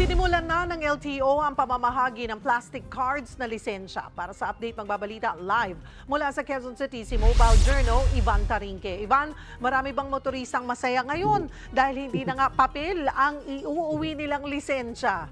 Sinimulan na ng LTO ang pamamahagi ng plastic cards na lisensya. Para sa update magbabalita live mula sa Quezon City, si Mobile Journal, Ivan Tarinque. Ivan, marami bang motoristang masaya ngayon dahil hindi na nga papel ang iuuwi nilang lisensya?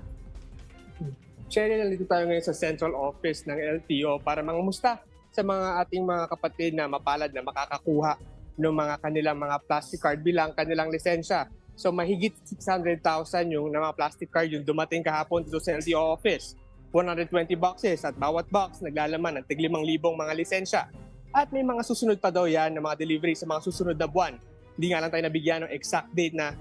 Cheryl, nandito tayo ngayon sa central office ng LTO para mangamusta sa mga ating mga kapatid na mapalad na makakakuha ng mga kanilang mga plastic card bilang kanilang lisensya. So mahigit 600,000 yung mga plastic card yung dumating kahapon dito sa LTO office. 120 boxes at bawat box naglalaman ng tig 5,000 mga lisensya. At may mga susunod pa daw yan na mga delivery sa mga susunod na buwan. Hindi nga lang tayo nabigyan ng exact date na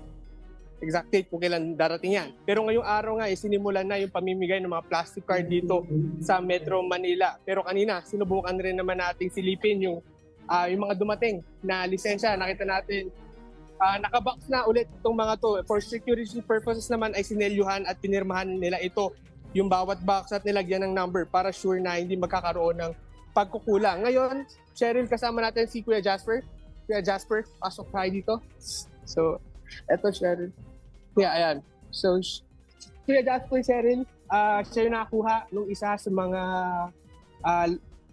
exact date kung kailan darating yan. Pero ngayong araw nga, eh, sinimulan na yung pamimigay ng mga plastic card dito sa Metro Manila. Pero kanina, sinubukan rin naman nating silipin yung, ah, yung mga dumating na lisensya. Nakita natin, ah, nakabox na ulit itong mga to. For security purposes naman ay sinelyuhan at pinirmahan nila ito yung bawat box at nilagyan ng number para sure na hindi magkakaroon ng pagkukulang. Ngayon, Cheryl, kasama natin si Kuya Jasper. Kuya Jasper, pasok tayo dito. So, eto Cheryl. Kuya, ayan. So, Kuya Jasper, Cheryl, ah siya yung nakakuha nung isa sa mga ah,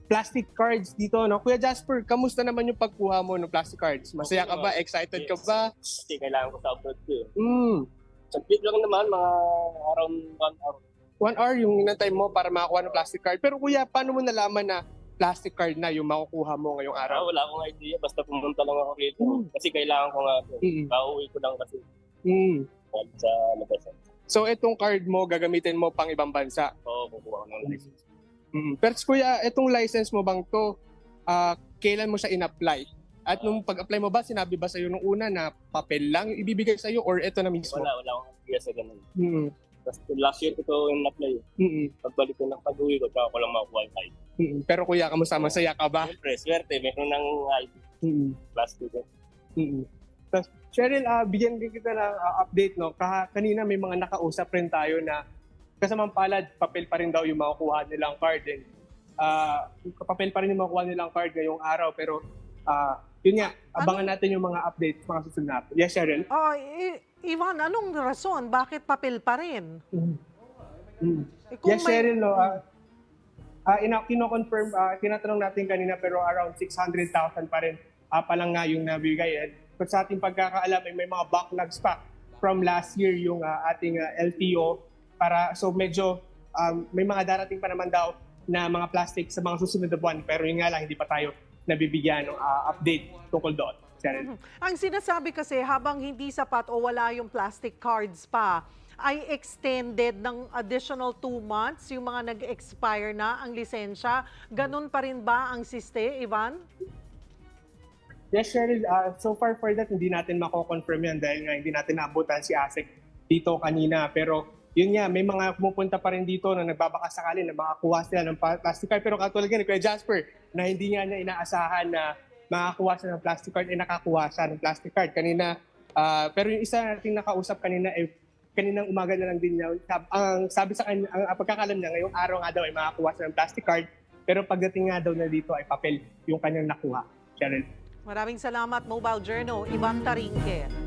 plastic cards dito. No? Kuya Jasper, kamusta naman yung pagkuha mo ng plastic cards? Masaya ka ba? Excited ka Yes. ba? Kasi kailangan ko sa upload ko eh. Mm. Saglit lang naman, mga around one hour. One hour yung inantay mo para makakuha ng plastic card. Pero kuya, paano mo nalaman na plastic card na yung makukuha mo ngayong Ah, araw? wala akong idea, basta pumunta lang ako rito. Mm. Kasi kailangan ko nga. Mm. Kauwi ko lang kasi Mm. sa labas. So itong card mo, gagamitin mo pang ibang bansa. Oo, kukuha ko ng license. Mm. Pero kuya, itong license mo bang to, ah, kailan mo siya in-apply? At nung pag-apply mo ba, sinabi ba sa'yo nung una na papel lang ibibigay sa'yo or ito na mismo? Wala, wala akong idea sa ganun. Mm. Tapos last year ko ito yung apply. Mm. Pagbalik ko ng pag-uwi ko, tsaka ko lang makuha yung ID. Mm. Pero kuya, kamusta? Masaya ka ba? Siyempre, swerte, meron ng ID. Mm. Plastic ko. mm Tapos, Cheryl, ah, bigyan din kita ng ah, update. No? Kaha, kanina may mga nakausap rin tayo na kasamang palad, papel pa rin daw yung makukuha nilang card. And, ah, papel pa rin yung makukuha nilang card ngayong araw. Pero, ah, yun nga, abangan natin yung mga updates mga susunod na. Yes, Cheryl? Oh, I- Ivan, anong rason? Bakit papel pa rin? Mm. Eh, kung Yes, may- Cheryl, no, ah, ah, ina- kino-confirm, ah, tinatanong natin kanina pero around 600,000 pa rin ah, pa lang nga yung nabigay. But sa ating pagkakaalam, ay may mga backlogs pa from last year yung ah, ating ah, LTO para so medyo um, may mga darating pa naman daw na mga plastic sa mga susunod na buwan pero yun nga lang hindi pa tayo nabibigyan ng ah, update tungkol doon. Cheryl. Ang sinasabi kasi habang hindi sapat o wala yung plastic cards pa, ay extended ng additional two months yung mga nag-expire na ang lisensya. Ganun pa rin ba ang siste, Ivan? Yes, Cheryl. Uh, so far for that, hindi natin mako-confirm yan dahil nga hindi natin naabutan si ASEC dito kanina. Pero yun nga, may mga pumupunta pa rin dito na nagbabaka sakali na makakuha sila ng plastic card. Pero katulad ni Kuya Jasper, na hindi niya inaasahan na makakuha siya ng plastic card, eh nakakuha siya ng plastic card. Kanina, ah, pero yung isa nating nakausap kanina, eh, kaninang umaga na lang din niya, sab- ang sabi sa kanya, ang, pagkakalam niya, ngayong araw nga daw ay makakuha siya ng plastic card. Pero pagdating nga daw na dito ay papel yung kanyang nakuha. Cheryl. Maraming salamat, Mobile Journal, Ivan Tarinque.